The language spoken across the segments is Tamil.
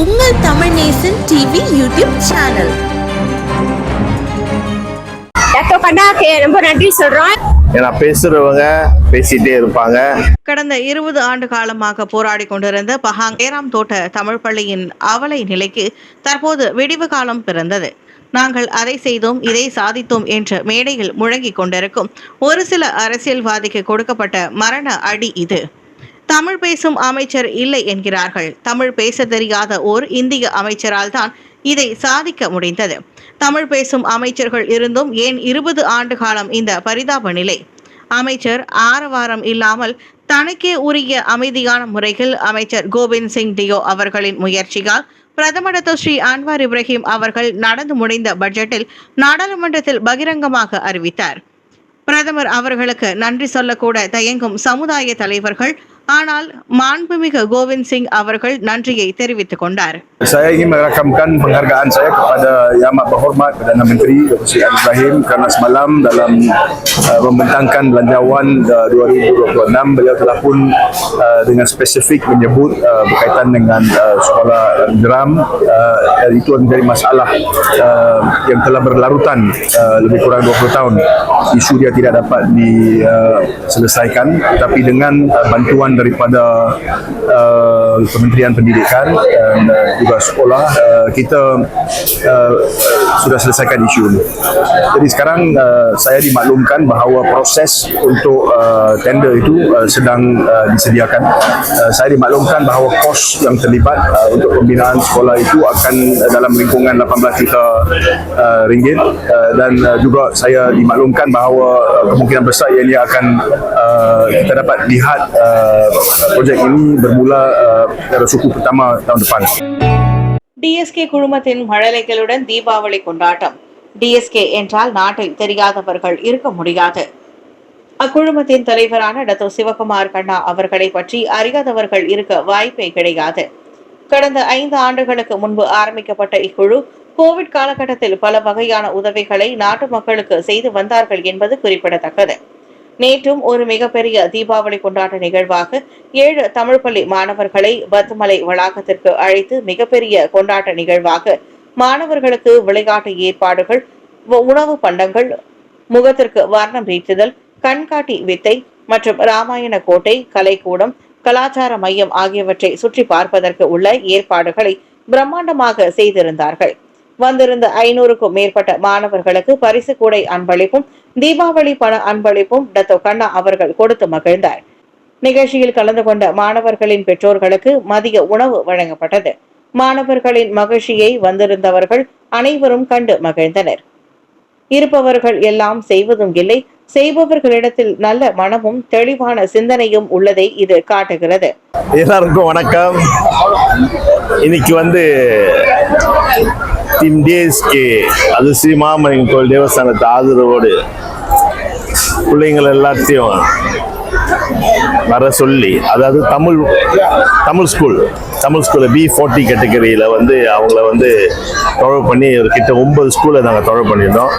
உங்கள் Tamil Nesan TV YouTube channel doctor கண்ணாக்கு ரொம்ப நன்றி சொல்றோம். ஏன்னா பேசுறவங்க பேசிட்டே இருப்பாங்க. கடந்த இருபது ஆண்டு காலமாக போராடி கொண்டிருந்த பஹாங் ஏராம் தோட்ட தமிழ் பள்ளியின் அவலை நிலைக்கு தற்போது விடிவு காலம் பிறந்தது. நாங்கள் அதை செய்தோம் இதை சாதித்தோம் என்ற மேடையில் முழங்கிக் கொண்டிருக்கும் ஒரு சில அரசியல்வாதிக்கு கொடுக்கப்பட்ட மரண அடி இது. தமிழ் பேசும் அமைச்சர் இல்லை என்கிறார்கள். தமிழ் பேச தெரியாத ஓர் இந்திய அமைச்சரால் தான் இதை சாதிக்க முடிந்தது. தமிழ் பேசும் அமைச்சர்கள் இருந்தும் ஏன் இருபது ஆண்டு காலம் இந்த பரிதாப நிலை? அமைச்சர் ஆரவாரம் இல்லாமல் தனக்கே உரிய அமைதியான முறையில் அமைச்சர் கோவிந்த் சிங் டியோ அவர்களின் முயற்சியால் பிரதமர் டாக்டர் ஸ்ரீ அன்வார் இப்ராஹிம் அவர்கள் நடந்து முடிந்த பட்ஜெட்டில் நாடாளுமன்றத்தில் பகிரங்கமாக அறிவித்தார். பிரதமர் அவர்களுக்கு நன்றி சொல்லக்கூட தயங்கும் சமுதாய தலைவர்கள் ஆனால் மாண்புமிகு கோவிந்த் சிங் அவர்கள் நன்றியை தெரிவித்துக் கொண்டார் Saya ingin merakamkan penghargaan saya kepada Yang Amat Berhormat Perdana Menteri Dr. Sri Anwar Ibrahim kerana semalam dalam uh, membentangkan belanjawan uh, 2026 beliau telah pun uh, dengan spesifik menyebut uh, berkaitan dengan uh, sekolah geram uh, dan itu menjadi masalah uh, yang telah berlarutan uh, lebih kurang 20 tahun isu dia tidak dapat diselesaikan tapi dengan uh, bantuan daripada uh, Kementerian Pendidikan dan uh, juga sekolah uh, kita uh, sudah selesaikan isu ini. Jadi sekarang uh, saya dimaklumkan bahawa proses untuk uh, tender itu uh, sedang uh, disediakan. Uh, saya dimaklumkan bahawa kos yang terlibat uh, untuk pembinaan sekolah itu akan dalam lingkungan 18 juta uh, ringgit uh, dan uh, juga saya dimaklumkan bahawa uh, kemungkinan besar ia akan uh, kita dapat lihat uh, Uh, projek ini bermula uh, suku pertama tahun depan. TSK குழுமத்தின் மழலைகளுடன் தீபாவளி கொண்டாட்டம். டிஎஸ்கே என்றால் நாட்டில் தெரியாதவர்கள் இருக்க முடியாது. அக்குழுமத்தின் தலைவரான டத்தோ சிவகுமார் கண்ணா அவர்களை பற்றி அறியாதவர்கள் இருக்க வாய்ப்பே கிடையாது. கடந்த ஐந்து ஆண்டுகளுக்கு முன்பு ஆரம்பிக்கப்பட்ட இக்குழு கோவிட் காலகட்டத்தில் பல வகையான உதவிகளை நாட்டு மக்களுக்கு செய்து வந்தார்கள் என்பது குறிப்பிடத்தக்கது. நேற்றும் ஒரு மிகப்பெரிய தீபாவளி கொண்டாட்ட நிகழ்வாக ஏழு தமிழ் பள்ளி மாணவர்களை பத்துமலை வளாகத்திற்கு அழைத்து மிகப்பெரிய கொண்டாட்ட நிகழ்வாக மாணவர்களுக்கு விளையாட்டு ஏற்பாடுகள் உணவு பண்டங்கள் முகத்திற்கு வர்ணம் வீற்றுதல் கண்காட்டி வித்தை மற்றும் ராமாயண கோட்டை கலைக்கூடம் கலாச்சார மையம் ஆகியவற்றை சுற்றி பார்ப்பதற்கு உள்ள ஏற்பாடுகளை பிரம்மாண்டமாக செய்திருந்தார்கள். வந்திருந்த ஐநூறுக்கும் மேற்பட்ட மாணவர்களுக்கு பரிசு கூடை அன்பளிப்பும் தீபாவளி பண அன்பளிப்பும் டத்தோ கண்ணா அவர்கள் கொடுத்து மகிழ்ந்தார். நிகழ்ச்சியில் கலந்து கொண்ட மாணவர்களின் பெற்றோர்களுக்கு மதிய உணவு வழங்கப்பட்டது. மாணவர்களின் மகிழ்ச்சியை வந்திருந்தவர்கள் அனைவரும் கண்டு மகிழ்ந்தனர். இருப்பவர்கள் எல்லாம் செய்வதும் இல்லை செய்பவர்களிடத்தில் நல்ல மனமும் தெளிவான சிந்தனையும் உள்ளதை இது காட்டுகிறது. எல்லாருக்கும் வணக்கம். இன்னைக்கு வந்து ஃபிஃப்டீன் டேஸ்க்கு அது ஸ்ரீ மாமணியம் கோயில் தேவஸ்தானத்து ஆதரவோடு பிள்ளைங்கள் எல்லாத்தையும் வர சொல்லி அதாவது தமிழ் தமிழ் ஸ்கூல் தமிழ் ஸ்கூலில் பி ஃபார்ட்டி கேட்டகரியில் வந்து அவங்கள வந்து தொடர்பு பண்ணி ஒரு கிட்ட ஒன்பது ஸ்கூலை நாங்கள் தொடர்பு பண்ணியிருந்தோம்.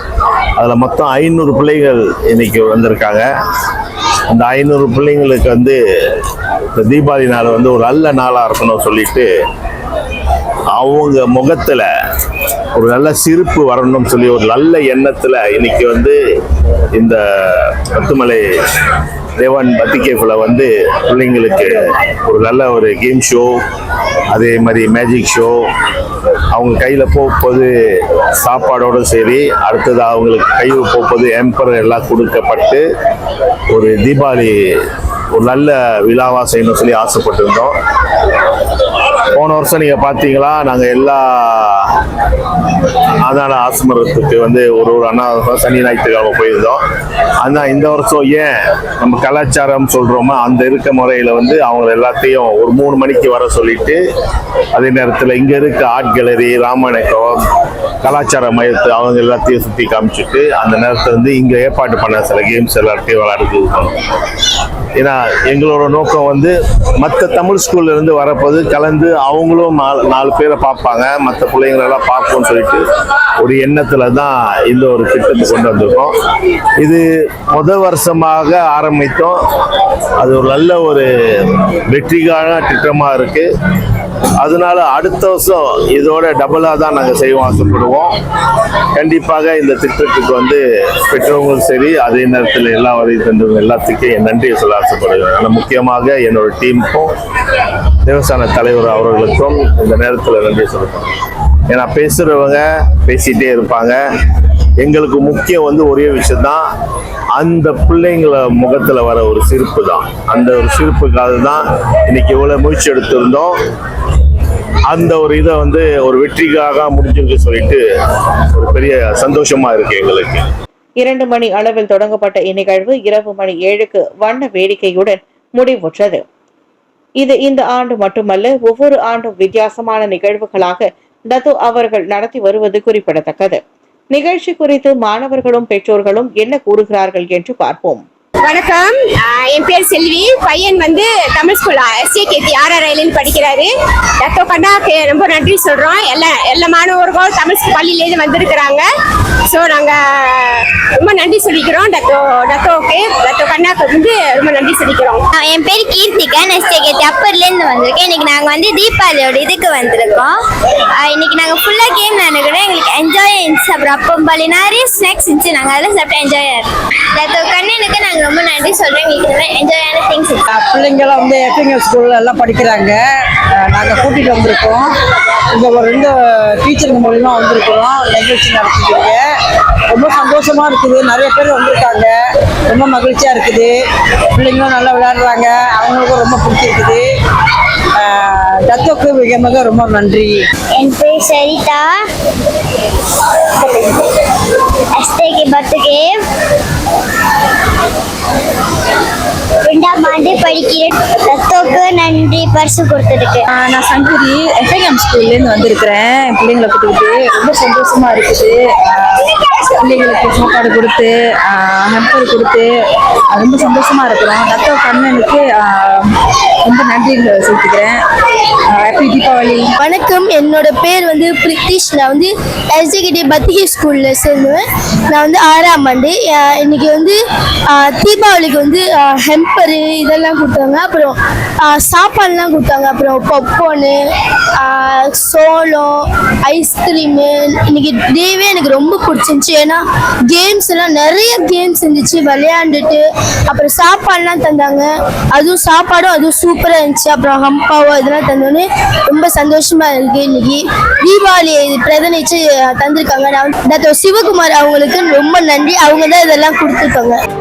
அதில் மொத்தம் ஐநூறு பிள்ளைகள் இன்னைக்கு வந்திருக்காங்க. அந்த ஐநூறு பிள்ளைங்களுக்கு வந்து இந்த தீபாவளி நாள் வந்து ஒரு நல்ல நாளாக இருக்கணும்னு சொல்லிட்டு அவங்க முகத்தில் ஒரு நல்ல சிரிப்பு வரணும்னு சொல்லி ஒரு நல்ல எண்ணத்துல இன்னைக்கு வந்து இந்த பத்துமலை தேவன் பத்திகேஃபில் வந்து பிள்ளைங்களுக்கு ஒரு நல்ல ஒரு கேம் ஷோ அதே மாதிரி மேஜிக் ஷோ அவங்க கையில் போகும்போது சாப்பாடோடு சரி அடுத்தது அவங்களுக்கு கையில் போகும்போது எம்பர் எல்லாம் கொடுக்கப்பட்டு ஒரு தீபாவளி ஒரு நல்ல விழாவாக செய்யணும்னு சொல்லி ஆசைப்பட்டிருந்தோம். போன வருஷம் நீங்க பாத்தீங்களா? நாங்க எல்லா அனாத ஆசிரமத்துக்கு வந்து ஒரு ஒரு அண்ணா சனி ஞாயிற்றுக்கிழமை போயிருந்தோம். ஆனா இந்த வருஷம் ஏன் நம்ம கலாச்சாரம் சொல்றோமோ அந்த இருக்க முறையில வந்து அவங்க எல்லாத்தையும் ஒரு மூணு மணிக்கு வர சொல்லிட்டு அதே நேரத்துல இங்க இருக்க ஆர்ட் கேலரி ராமாயணக்கம் கலாச்சார மையத்தை அவங்க எல்லாத்தையும் சுத்தி காமிச்சிட்டு அந்த நேரத்தை வந்து இங்க ஏற்பாடு பண்ண சில கேம்ஸ் எல்லாத்தையும் விளையாடுறது ஏன்னா எங்களோட நோக்கம் வந்து மற்ற தமிழ் ஸ்கூல்ல இருந்து வரப்போது கலந்து அவங்க அவங்களும் நாலு நாலு பேரை பார்ப்பாங்க. மற்ற பிள்ளைங்களெல்லாம் பார்ப்போம்னு சொல்லிட்டு ஒரு எண்ணத்தில் தான் இந்த ஒரு திட்டத்தை கொண்டு வந்திருக்கோம். இது முதல் வருஷமாக ஆரம்பித்தோம். அது ஒரு நல்ல ஒரு வெற்றிகான திட்டமாக இருக்குது அதனால அடுத்த வருஷம் இதோட டபுளாக தான் நாங்கள் செய்வோம் ஆசைப்படுவோம். கண்டிப்பாக இந்த திட்டத்துக்கு வந்து பெற்றவங்களும் சரி அதே நேரத்தில் எல்லா வரையும் தந்தவங்க எல்லாத்துக்கும் என் நன்றியை சொல்ல ஆசைப்படுகிறேன். ஆனால் முக்கியமாக என்னோட டீமுக்கும் தேவஸ்தான தலைவர் அவர்களுக்கும் இந்த நேரத்தில் நன்றி சொல்லணும் ஏன்னா பேசுகிறவங்க பேசிகிட்டே இருப்பாங்க. எங்களுக்கு முக்கியம் வந்து ஒரே விஷயம்தான். அந்த பிள்ளைங்கள முகத்தில் வர ஒரு சிரிப்பு தான். அந்த ஒரு சிரிப்புக்காக தான் இன்னைக்கு இவ்வளோ முயற்சி எடுத்திருந்தோம். அந்த ஒரு இதை வந்து ஒரு வெற்றிக்காக முடிஞ்சுன்னு சொல்லிட்டு ஒரு பெரிய சந்தோஷமா இருக்கு எங்களுக்கு. இரண்டு மணி அளவில் தொடங்கப்பட்ட இந்நிகழ்வு இரவு மணி ஏழுக்கு வண்ண வேடிக்கையுடன் முடிவுற்றது. இது இந்த ஆண்டு மட்டுமல்ல ஒவ்வொரு ஆண்டும் வித்தியாசமான நிகழ்வுகளாக தத்து அவர்கள் நடத்தி வருவது குறிப்பிடத்தக்கது. நிகழ்ச்சி குறித்து மாணவர்களும் பெற்றோர்களும் என்ன கூறுகிறார்கள் என்று பார்ப்போம். வணக்கம். என் பேர் செல்வி. பையன் வந்து தமிழ் ஸ்கூல் எஸ்ஏ கேத்தி ஆர்ஆர் ஐலண்ட் படிக்கிறாரு. டத்தோ கண்ணாக்கு ரொம்ப நன்றி சொல்றோம். எல்லா எல்லா மாணவர்களும் தமிழ் பள்ளியிலேருந்து வந்திருக்கிறாங்க. ஸோ நாங்கள் ரொம்ப நன்றி சொல்லிக்கிறோம். டத்தோ டத்தோக்கு டத்தோ கண்ணாக்கு வந்து ரொம்ப நன்றி சொல்லிக்கிறோம். என் பேர் கீர்த்திகா நெக்ஸ்ட் கேட்டி அப்பர்லேருந்து வந்திருக்கேன். இன்னைக்கு நாங்கள் வந்து தீபாவளியோட இதுக்கு வந்திருக்கோம். இன்னைக்கு நாங்கள் ஃபுல்லாக கேம் விளையாண்டுக்கிறோம் எங்களுக்கு என்ஜாய் இருந்துச்சு அப்புறம் அப்பம் பள்ளி நிறைய ஸ்நாக்ஸ் இருந்துச்சு. நாங்கள் அதெல்லாம் சாப்பிட்டு என்ஜாய் ஆயிருக்கோம் கண்ணனுக்கு நாங்கள் ரொம்ப நன்றி சொல்கிறோம் எங்களுக்கு என்ஜாயான திங்ஸ் இருக்கு. பிள்ளைங்களாம் வந்து எஃப்எங்க ஸ்கூல்ல எல்லாம் படிக்கிறாங்க. நாங்கள் கூட்டிகிட்டு வந்திருக்கோம். இங்கே ஒரு ரெண்டு டீச்சருங்க மூலிமா வந்திருக்கிறோம். நிகழ்ச்சி நடத்திக்கிறீங்க ரொம்ப சந்தோஷமா இருக்குது. நிறைய பேர் வந்திருக்காங்க. ரொம்ப மகிழ்ச்சியாக இருக்குது. பிள்ளைங்களும் நல்லா விளையாடுறாங்க. அவங்களுக்கும் ரொம்ப பிடிச்சிருக்குது. தத்துவக்கு மிக மிக ரொம்ப நன்றி. என் பேர் சரிதா. எஸ்டேக்கு பத்துக்கு ரெண்டாம் ஆண்டு படிக்கிறேன் தத்தோக்கு நன்றி பரிசு கொடுத்ததுக்கு. நான் சங்கரி எஃப்ஐஎம் ஸ்கூல்லேருந்து வந்திருக்கிறேன். என் பிள்ளைங்களை கூட்டிக்கிட்டு. ரொம்ப சந்தோஷமா இருக்குது. பிள்ளைங்களுக்கு சாப்பாடு கொடுத்து ஹெம்பர் கொடுத்து ரொம்ப சந்தோஷமா இருக்கிறோம். தத்தோ கண்ணனுக்கு ரொம்ப நன்றி செலுத்திக்கிறேன். ஹாப்பி தீபாவளி வணக்கம். என்னோட பேர் வந்து பிரித்திஷ். நான் வந்து எஸ்டிகிட்டி பத்திகை ஸ்கூலில் சேர்ந்தேன் நான் வந்து ஆறாம் ஆண்டு. இன்னைக்கு வந்து தீபாவளிக்கு வந்து ஹெம்பரு இதெல்லாம் கொடுத்தாங்க. அப்புறம் சாப்பாடுலாம் கொடுத்தாங்க. அப்புறம் பப்போனு சோளம் ஐஸ்கிரீமு இன்னைக்கு டேவே எனக்கு ரொம்ப பிடிச்சிருந்துச்சி. ஏன்னா கேம்ஸ் எல்லாம் நிறைய கேம்ஸ் இருந்துச்சு. விளையாண்டுட்டு அப்புறம் சாப்பாடுலாம் தந்தாங்க. அதுவும் சாப்பாடும் அதுவும் சூப்பராக இருந்துச்சு. அப்புறம் ஹம்பாவோ இதெல்லாம் தந்தோன்னே ரொம்ப சந்தோஷமா இருக்கு இன்னைக்கு. தீபாவளி பிரதனிச்சு தந்திருக்காங்க. நான் டாக்டர் சிவகுமார் அவங்களுக்கு ரொம்ப நன்றி. அவங்க தான் இதெல்லாம் கொடுத்துருக்காங்க.